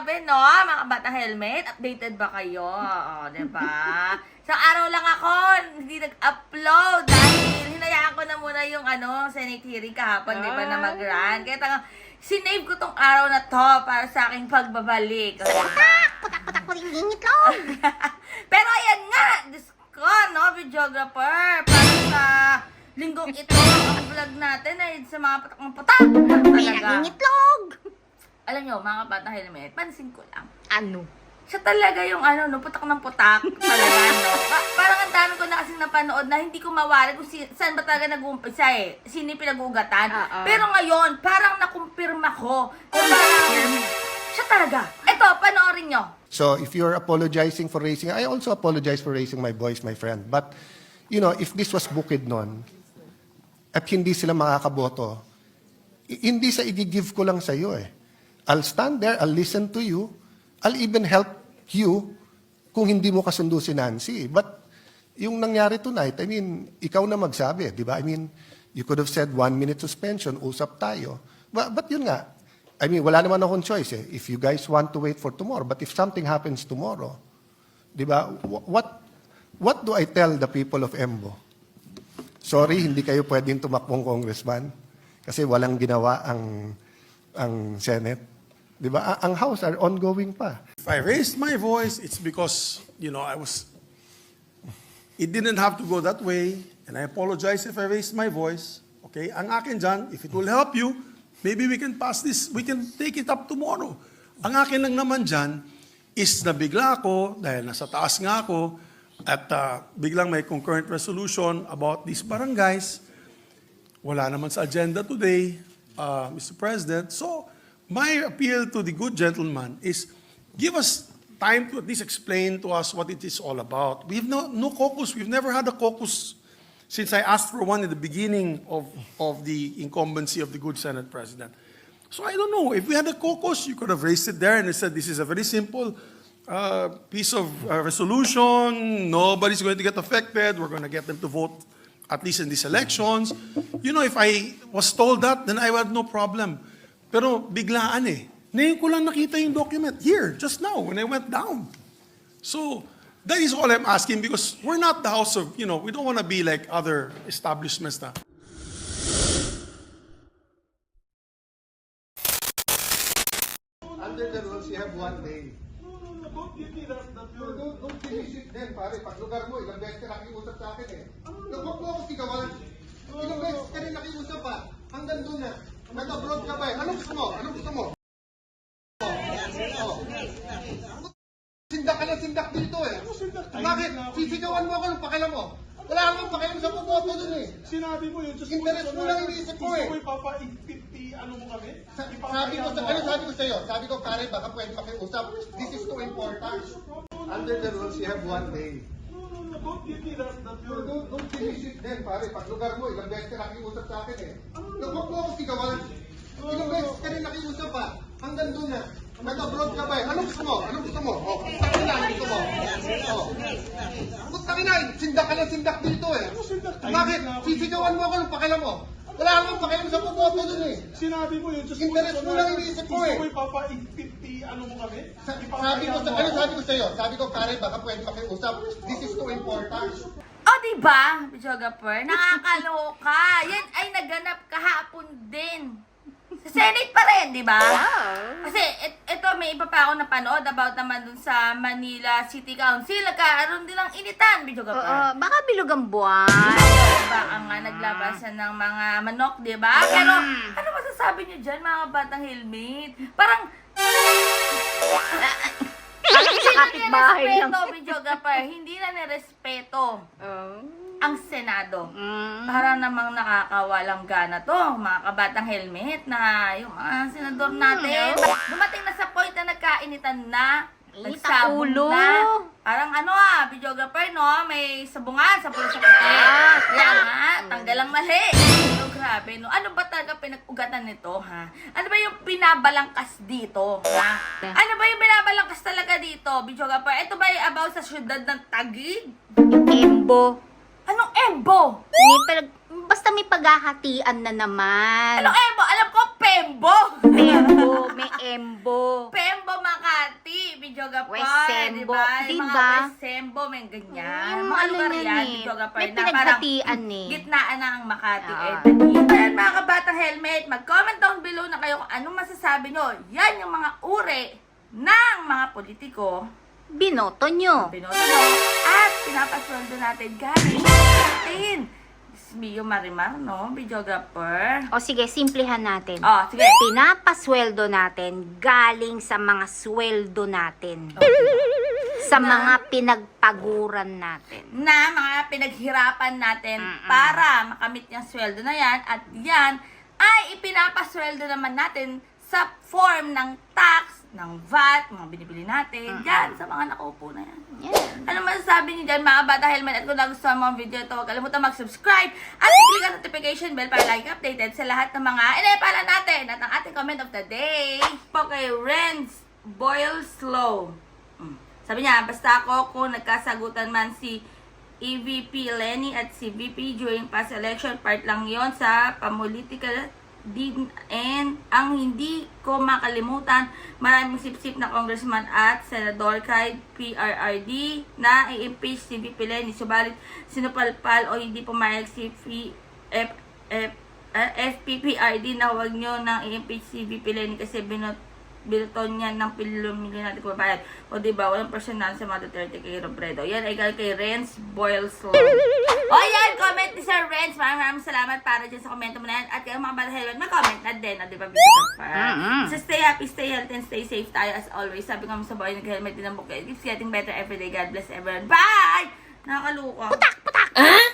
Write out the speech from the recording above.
grabe, no? Mga bata helmet, updated ba kayo? Oo, di ba? Sa araw lang ako, hindi nag-upload dahil hinayaan ko na muna yung ano, Senate hearing kahapon, di ba, na mag-run. Kaya talagang, sinave ko tong araw na to para sa aking pagbabalik. Patak-patak ko rin lingit lang. Pero ayan nga, Diyos ko, no, videographer, para sa linggong ito, ang vlog natin ay sa mga patak ng putak. May Talaga. nangingitlog. Alam nyo, mga bata helmet, pansin ko lang. Ano? Siya talaga yung ano, no, putak ng putak. Talaga, no. Pa- parang ang dami ko na kasi napanood na hindi ko mawari kung si- saan ba talaga nag-uumpisa eh. Sino yung pinag-uugatan. Oo. Pero ngayon, parang nakumpirma ko. Na parang, siya talaga. Ito, panoorin nyo. So if you're apologizing for raising, I also apologize for raising my voice, my friend. But, you know, if this was bukid nun, at hindi sila makakaboto, i- hindi sa i-give ko lang sa iyo eh. I'll stand there, I'll listen to you, I'll even help you kung hindi mo kasundo si Nancy. But yung nangyari tonight, I mean, ikaw na magsabi, di ba? I mean, you could have said one minute suspension, usap tayo. But, but yun nga, I mean, wala naman akong choice eh. If you guys want to wait for tomorrow, but if something happens tomorrow, di ba, wh- what, what do I tell the people of Embo? Sorry, hindi kayo pwedeng tumakbong congressman kasi walang ginawa ang ang Senate. 'Di ba? Ang House are ongoing pa. If I raised my voice, it's because, you know, I was, it didn't have to go that way, and I apologize if I raised my voice. Okay? Ang akin dyan, if it will help you, maybe we can pass this, we can take it up tomorrow. Ang akin lang naman dyan is nabigla ako, dahil nasa taas nga ako, at ah, biglang may concurrent resolution about these barangays. Wala naman sa agenda today, uh, Mr. President. So, my appeal to the good gentleman is give us time to at least explain to us what it is all about. We have no, no caucus. We've never had a caucus since I asked for one in the beginning of, of the incumbency of the good Senate President. So I don't know. If we had a caucus, you could have raised it there and said, this is a very simple uh, piece of uh, resolution. Nobody's going to get affected. We're going to get them to vote at least in these elections. You know, if I was told that, then I would have no problem. Pero biglaan eh. Ngayon ko lang nakita yung document. Here, just now, when I went down. So, that is all I'm asking because we're not the house of, you know, we don't want to be like other establishments na. Under the rules, you have one day. Don't, don't finish it then, pare. Pag lugar mo, ilang beses ka nakiusap sa akin eh. Huwag mo ako sigawan. Ilang beses ka rin nakiusap pa. Hanggang doon na. Nag-abroad ka pa eh. Anong gusto mo? Anong gusto mo? Sindak ka na sindak dito eh. Bakit? Sisigawan mo ako ng pakialam mo. Wala akong pakialam sa pumoto dun eh. Sinabi mo yun, just Interest mo lang iniisip ko eh. Gusto mo ipapa-50, ano mo kami? Sa- Sabi ko sa ano sabi ko sa iyo? Sabi ko pare baka pwede makiusap. This is too important. Under the rules you have one day. Don't give me that, that Don't, don't, don't finish it then pare. Pag lugar mo, ilang beses ka nakiusap sa akin eh. Huwag mo ako sigawan. Ilang beses ka rin nakiusap pa. Hanggang doon na. Nag-abroad ka pa eh. Anong gusto mo? Anong gusto mo? Oh, sakin na, gusto mo? Oh. Sakin na, sindak ka na sindak dito eh. Bakit? Sisigawan mo ako ng pakialam mo. Wala akong pakialam sa pumoto dun eh. Sinabi mo yun, just Interest mo lang iniisip ko eh. Gusto mo ipapa-50, ano mo kami? Sa- Sabi ko sa ano sabi ko sa iyo? Sabi ko pare baka pwede makiusap. This is too important. O, di ba, videographer? Nakakaloka. Yan ay naganap kahapon din. Sa Senate pa rin, di ba? Kasi et, ito, may iba pa ako napanood about naman dun sa Manila City Council. Nagkaroon din ng initan, Oo, videographer. baka bilog ang buwan. Diba, ang nga naglabasan ng mga manok, di ba? Pero, ano masasabi niyo dyan, mga batang helmet? Parang, Sa kapitbahay lang. nirespeto, videographer. Hindi na nirespeto Oh. Ang Senado. Mm. Para namang nakakawalang gana to, mga kabatang helmet na yung mga senador natin. Dumating na sa point na nagkainitan na, Init ang nagsabong ulo. na. Parang ano ah, videographer no, may sabungan sa pulo sa puti. Ah, Kaya nga, tanggal ang mali. So grabe no, ano ba talaga pinag-ugatan nito ha? Ano ba yung binabalangkas dito ha? Ano ba yung binabalangkas talaga dito, videographer? Ito ba yung about sa syudad ng Taguig? Yung Embo. May palag- basta may paghahatian na naman. Anong embo? Alam ko, pembo. Embo, may Embo. Pembo mga Bidyoga pa, West Sembo, diba? Yung diba? mga Sembo, may ganyan. Yung mga ano lugar yan yan, eh. Bidyoga pa, May na parang pinaghatian eh. gitnaan na ang Makati Ah. and Taguig. Yan, mga kabatang helmet, mag-comment down below na kayo kung anong masasabi nyo. Yan yung mga uri ng mga politiko Binoto nyo. Binoto nyo at pinapasweldo natin galing natin. Mio Marimar, no? Videographer. O sige, simplihan natin. Oh, sige. Pinapasweldo natin galing sa mga sweldo natin. Sa mga pinagpaguran natin. na mga pinaghirapan natin Mm-mm. para makamit yung sweldo na yan at yan ay ipinapasweldo naman natin sa form ng tax, ng VAT, mga binibili natin, dyan, sa mga nakaupo na yan. Yan. Ano masasabi niyo dyan mga bata helmet at kung nagustuhan mo ang video ito, huwag kalimutan mag-subscribe at i-click ang notification bell para lagi updated sa lahat ng mga inepala natin at ang ating comment of the day. Po kay Renz Boyle Slow. Mm. Sabi niya, basta ako kung nagkasagutan man si EVP Lenny at si VP during past election, part lang yon sa pamulitikal din and ang hindi ko makalimutan maraming sip-sip na congressman at senador kay PRRD na i-impeach si VP Lenny. Subalit sinupalpal o hindi pumayag si F, F, F, uh, FPPRD na huwag nyo nang i-impeach si VP Lenny kasi binot binuton niya ng pilumili natin kumabayad. O diba, walang personal sa mga Duterte kay Robredo. Yan ay galing kay Renz Boyleslow. o yan, comment ni Sir Renz. Maraming maraming salamat para dyan sa komento mo na yan. At kayo mga bata helmet, mag-comment na din. O diba, ka pa. So stay happy, stay healthy, and stay safe tayo as always. Sabi mo sa boy, nag-helmet din ang bukid. It keeps getting better every day. God bless everyone. Bye! Nakakaluka. Putak! Putak!